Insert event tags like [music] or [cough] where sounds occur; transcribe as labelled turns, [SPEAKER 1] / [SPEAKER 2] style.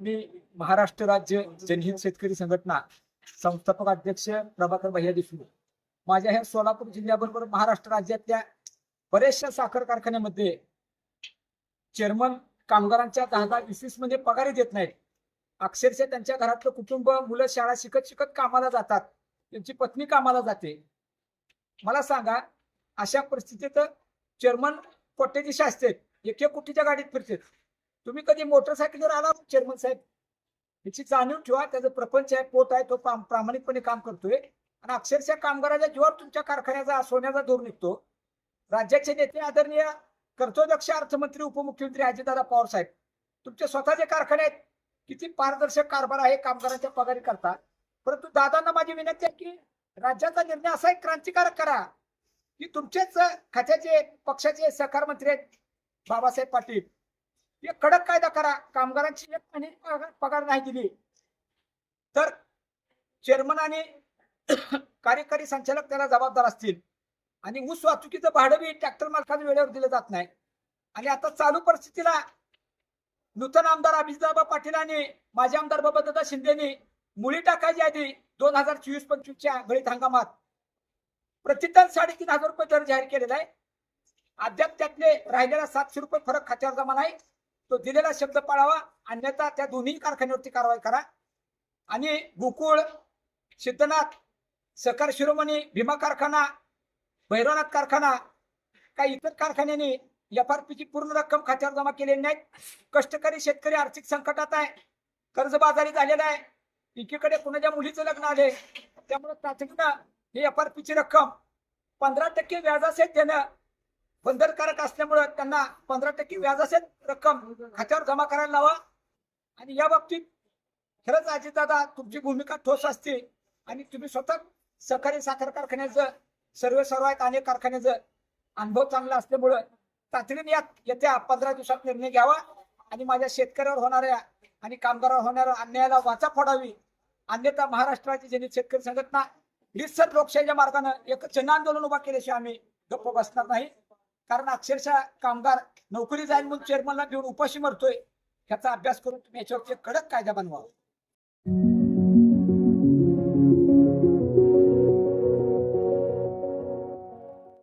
[SPEAKER 1] मी महाराष्ट्र राज्य जनहित शेतकरी संघटना संस्थापक अध्यक्ष प्रभाकर भैया देशमुख. माझ्या ह्या सोलापूर जिल्ह्याबरोबर महाराष्ट्र राज्यातल्या बऱ्याचशा साखर कारखान्यामध्ये चेअरमन कामगारांच्या दहा दहा वीस वीसमध्ये म्हणजे पगारी देत नाहीत. अक्षरशः त्यांच्या घरातलं कुटुंब मुलं शाळा शिकत शिकत कामाला जातात. त्यांची पत्नी कामाला जाते. मला सांगा अशा परिस्थितीत चेअरमन कोट्याधीश असते एक एक कोटीच्या गाडीत फिरतात. तुम्ही कधी मोटरसायकलवर आला चेअरमन साहेब? याची जाणीव ठेवा त्याचं प्रपंच आहे पोट आहे तो प्रामाणिकपणे काम करतोय. आणि अक्षरशः कामगाराच्या जीवावर तुमच्या कारखान्याचा सोन्याचा धूर निघतो. राज्याचे नेते आदरणीय कर्तोदक्ष अर्थमंत्री उपमुख्यमंत्री अजितदादा पवार साहेब तुमचे स्वतःचे कारखाने आहेत. किती पारदर्शक कारभार आहे कामगारांच्या पगारी करता परंतु दादांना माझी विनंती आहे की राज्याचा निर्णय असा एक क्रांतिकारक करा की तुमचेच खात्याचे पक्षाचे सहकार मंत्री आहेत बाबासाहेब पाटील. एक कडक कायदा करा. कामगारांची एक महिन्याची पगार- नाही दिली. तर चेअरमन आणि [coughs] कार्यकारी संचालक त्याला जबाबदार असतील. आणि ऊस वाहतुकीचं भाडं बी ट्रॅक्टर मालकाला वेळेवर दिलं जात नाही. आणि आता चालू परिस्थितीला नूतन आमदार अभिजितदाबा पाटील आणि माजी आमदार बाबादादा शिंदेनी मुली टाकायची आधी दोन हजार चोवीस पंचवीसच्या गळीत हंगामात. प्रतिटन साडेतीन हजार रुपये दर जाहीर केलेला आहे. अद्याप त्यातले राहिलेला सातशे रुपये फरक खात्यावर जमा नाही. तो दिलेला शब्द पाळावा अन्यथा त्या दोन्ही कारखान्यावरती कारवाई करा. आणि गोकुळ सिद्धनाथ सहकार शिरोमणी भीमा कारखाना भैरवनाथ कारखाना काही इतर कारखान्यांनी एफ आर पीची पूर्ण रक्कम खात्यावर जमा केलेली नाहीत. कष्टकरी शेतकरी आर्थिक संकटात आहे. कर्जबाजारी झालेला आहे. एकीकडे कुणाच्या मुलीचं लग्न आले त्यामुळे तातडीनं ही एफ आर पीची रक्कम पंधरा टक्के व्याजासहित देणं बंधनकारक असल्यामुळं त्यांना पंधरा टक्के व्याजासहित रक्कम खात्यावर जमा करायला लावा. आणि या बाबतीत खरंच अजितदादा तुमची भूमिका ठोस असते. आणि तुम्ही स्वतः सहकारी साखर कारखान्याचं सर्व सर्व आहेत अनेक कारखान्याचं अनुभव चांगला असल्यामुळं तातडीने यात येत्या पंधरा दिवसात निर्णय घ्यावा. आणि माझ्या शेतकऱ्यावर होणाऱ्या आणि कामगारावर होणाऱ्या अन्यायाला वाचा फोडावी. अन्यथा महाराष्ट्राची जनित शेतकरी संघटना हिस्सर लोकशाहीच्या मार्गानं एक जन आंदोलन उभा केल्याशिवाय आम्ही गप्प बसणार नाही. कारण अक्षरशः कामगार नोकरी जाईल म्हणून चेअरमनला घेऊन उपाशी मरतोय. ह्याचा अभ्यास करून तुम्ही याच्यावरती कडक कायदा बनवा.